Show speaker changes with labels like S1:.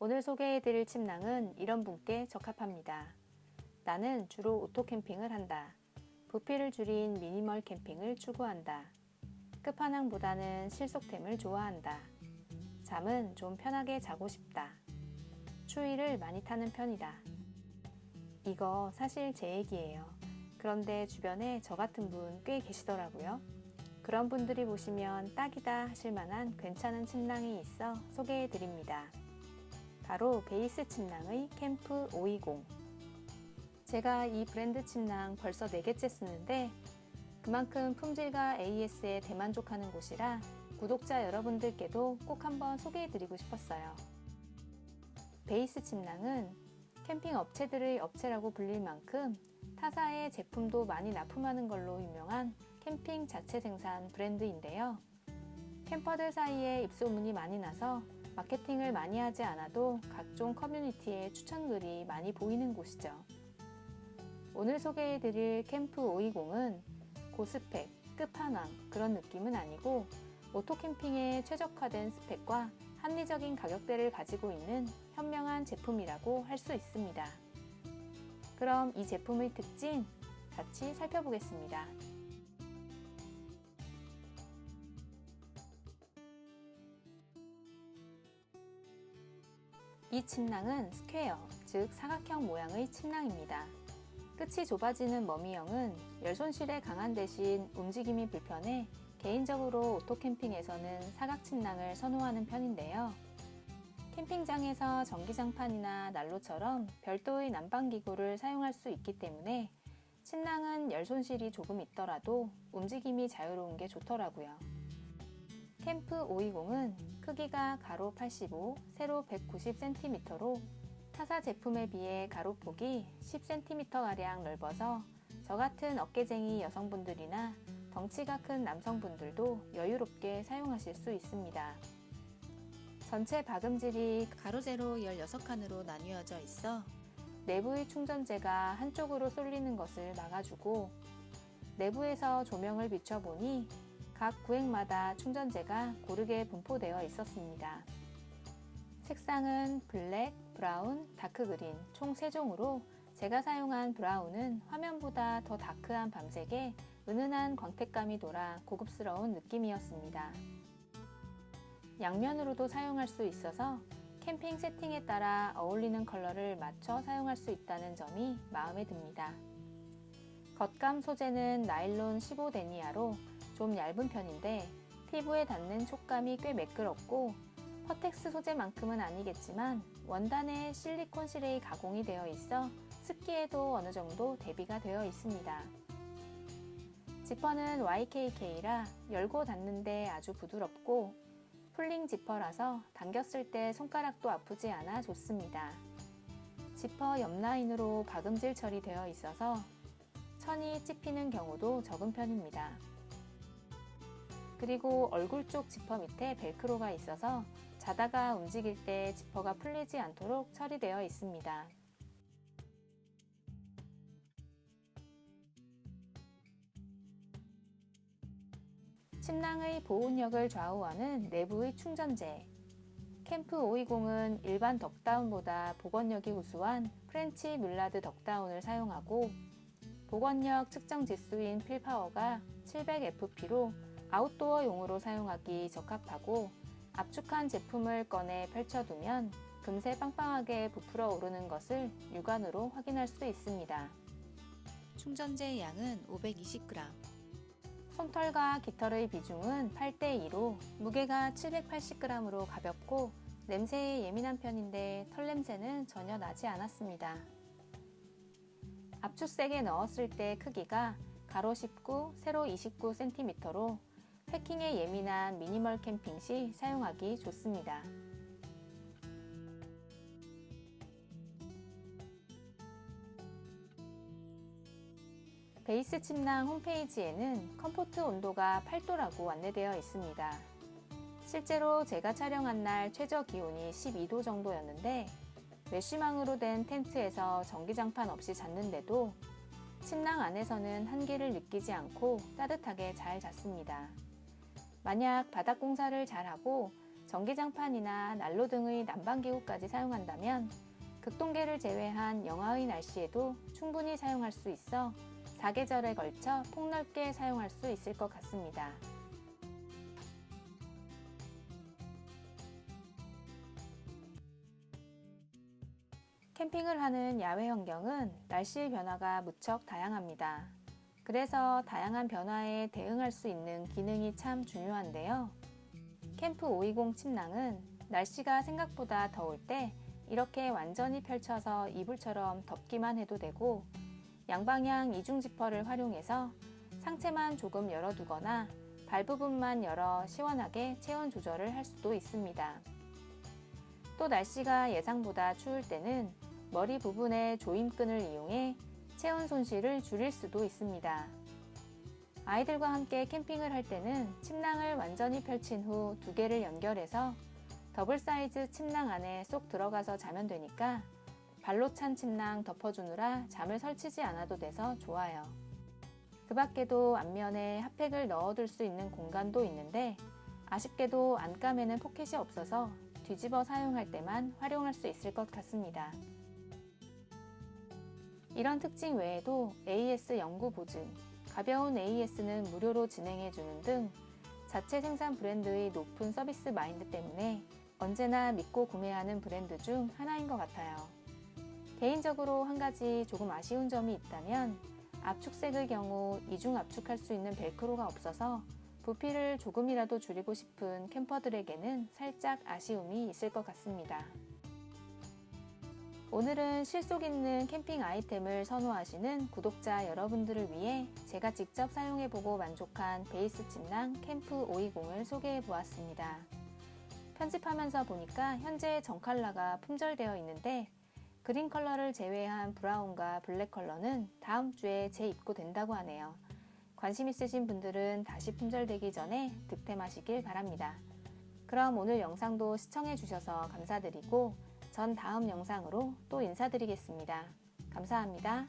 S1: 오늘 소개해드릴 침낭은 이런 분께 적합합니다. 나는 주로 오토 캠핑을 한다. 부피를 줄인 미니멀 캠핑을 추구한다. 끝판왕보다는 실속템을 좋아한다. 잠은 좀 편하게 자고 싶다. 추위를 많이 타는 편이다. 이거 사실 제 얘기예요. 그런데 주변에 저 같은 분 꽤 계시더라고요. 그런 분들이 보시면 딱이다 하실 만한 괜찮은 침낭이 있어 소개해 드립니다. 바로 베이스 침낭의 캠프 520. 제가 이 브랜드 침낭 벌써 4개째 쓰는데 그만큼 품질과 AS에 대만족하는 곳이라 구독자 여러분들께도 꼭 한번 소개해 드리고 싶었어요. 베이스 침낭은 캠핑 업체들의 업체라고 불릴 만큼 타사의 제품도 많이 납품하는 걸로 유명한 캠핑 자체 생산 브랜드인데요. 캠퍼들 사이에 입소문이 많이 나서 마케팅을 많이 하지 않아도 각종 커뮤니티에 추천글이 많이 보이는 곳이죠. 오늘 소개해드릴 캠프 520은 고스펙, 끝판왕 그런 느낌은 아니고 오토 캠핑에 최적화된 스펙과 합리적인 가격대를 가지고 있는 현명한 제품이라고 할 수 있습니다. 그럼 이 제품의 특징 같이 살펴보겠습니다. 이 침낭은 스퀘어, 즉 사각형 모양의 침낭입니다. 끝이 좁아지는 머미형은 열손실에 강한 대신 움직임이 불편해 개인적으로 오토 캠핑에서는 사각 침낭을 선호하는 편인데요. 캠핑장에서 전기장판이나 난로처럼 별도의 난방기구를 사용할 수 있기 때문에 침낭은 열 손실이 조금 있더라도 움직임이 자유로운 게 좋더라고요. 캠프 520은 크기가 가로 85, 세로 190cm로 타사 제품에 비해 가로폭이 10cm가량 넓어서 저 같은 어깨쟁이 여성분들이나 덩치가 큰 남성분들도 여유롭게 사용하실 수 있습니다. 전체 박음질이 가로 세로 16칸으로 나뉘어져 있어 내부의 충전재가 한쪽으로 쏠리는 것을 막아주고 내부에서 조명을 비춰보니 각 구획마다 충전재가 고르게 분포되어 있었습니다. 색상은 블랙, 브라운, 다크 그린 총 3종으로 제가 사용한 브라운은 화면보다 더 다크한 밤색에 은은한 광택감이 돌아 고급스러운 느낌이었습니다. 양면으로도 사용할 수 있어서 캠핑 세팅에 따라 어울리는 컬러를 맞춰 사용할 수 있다는 점이 마음에 듭니다. 겉감 소재는 나일론 15 데니아로 좀 얇은 편인데 피부에 닿는 촉감이 꽤 매끄럽고 퍼텍스 소재만큼은 아니겠지만 원단에 실리콘 실의 가공이 되어 있어 습기에도 어느 정도 대비가 되어 있습니다. 지퍼는 YKK라 열고 닫는데 아주 부드럽고 풀링 지퍼라서 당겼을 때 손가락도 아프지 않아 좋습니다. 지퍼 옆 라인으로 박음질 처리되어 있어서 천이 찝히는 경우도 적은 편입니다. 그리고 얼굴 쪽 지퍼 밑에 벨크로가 있어서 자다가 움직일 때 지퍼가 풀리지 않도록 처리되어 있습니다. 침낭의 보온력을 좌우하는 내부의 충전재. 캠프 520은 일반 덕다운보다 복원력이 우수한 프렌치 뮬라드 덕다운을 사용하고 복원력 측정 지수인 필파워가 700fp로 아웃도어용으로 사용하기 적합하고 압축한 제품을 꺼내 펼쳐두면 금세 빵빵하게 부풀어 오르는 것을 육안으로 확인할 수 있습니다. 충전재의 양은 520g. 솜털과 깃털의 비중은 8대2로 무게가 780g으로 가볍고 냄새에 예민한 편인데 털 냄새는 전혀 나지 않았습니다. 압축색에 넣었을 때 크기가 가로 19, 세로 29cm로 패킹에 예민한 미니멀 캠핑 시 사용하기 좋습니다. 베이스 침낭 홈페이지에는 컴포트 온도가 8도라고 안내되어 있습니다. 실제로 제가 촬영한 날 최저 기온이 12도 정도였는데 메쉬망으로 된 텐트에서 전기장판 없이 잤는데도 침낭 안에서는 한기를 느끼지 않고 따뜻하게 잘 잤습니다. 만약 바닥 공사를 잘하고 전기장판이나 난로 등의 난방기구까지 사용한다면 극동계를 제외한 영하의 날씨에도 충분히 사용할 수 있어 사계절에 걸쳐 폭넓게 사용할 수 있을 것 같습니다. 캠핑을 하는 야외 환경은 날씨의 변화가 무척 다양합니다. 그래서 다양한 변화에 대응할 수 있는 기능이 참 중요한데요. 캠프 520 침낭은 날씨가 생각보다 더울 때 이렇게 완전히 펼쳐서 이불처럼 덮기만 해도 되고 양방향 이중 지퍼를 활용해서 상체만 조금 열어두거나 발 부분만 열어 시원하게 체온 조절을 할 수도 있습니다. 또 날씨가 예상보다 추울 때는 머리 부분의 조임끈을 이용해 체온 손실을 줄일 수도 있습니다. 아이들과 함께 캠핑을 할 때는 침낭을 완전히 펼친 후 두 개를 연결해서 더블 사이즈 침낭 안에 쏙 들어가서 자면 되니까 발로 찬 침낭 덮어주느라 잠을 설치지 않아도 돼서 좋아요. 그 밖에도 앞면에 핫팩을 넣어둘 수 있는 공간도 있는데 아쉽게도 안감에는 포켓이 없어서 뒤집어 사용할 때만 활용할 수 있을 것 같습니다. 이런 특징 외에도 AS 연구 보증, 가벼운 AS는 무료로 진행해 주는 등 자체 생산 브랜드의 높은 서비스 마인드 때문에 언제나 믿고 구매하는 브랜드 중 하나인 것 같아요. 개인적으로 한 가지 조금 아쉬운 점이 있다면 압축색의 경우 이중 압축할 수 있는 벨크로가 없어서 부피를 조금이라도 줄이고 싶은 캠퍼들에게는 살짝 아쉬움이 있을 것 같습니다. 오늘은 실속 있는 캠핑 아이템을 선호하시는 구독자 여러분들을 위해 제가 직접 사용해보고 만족한 베이스 침낭 캠프 520을 소개해 보았습니다. 편집하면서 보니까 현재 전 컬러가 품절되어 있는데 그린 컬러를 제외한 브라운과 블랙 컬러는 다음 주에 재입고된다고 하네요. 관심 있으신 분들은 다시 품절되기 전에 득템하시길 바랍니다. 그럼 오늘 영상도 시청해 주셔서 감사드리고 전 다음 영상으로 또 인사드리겠습니다. 감사합니다.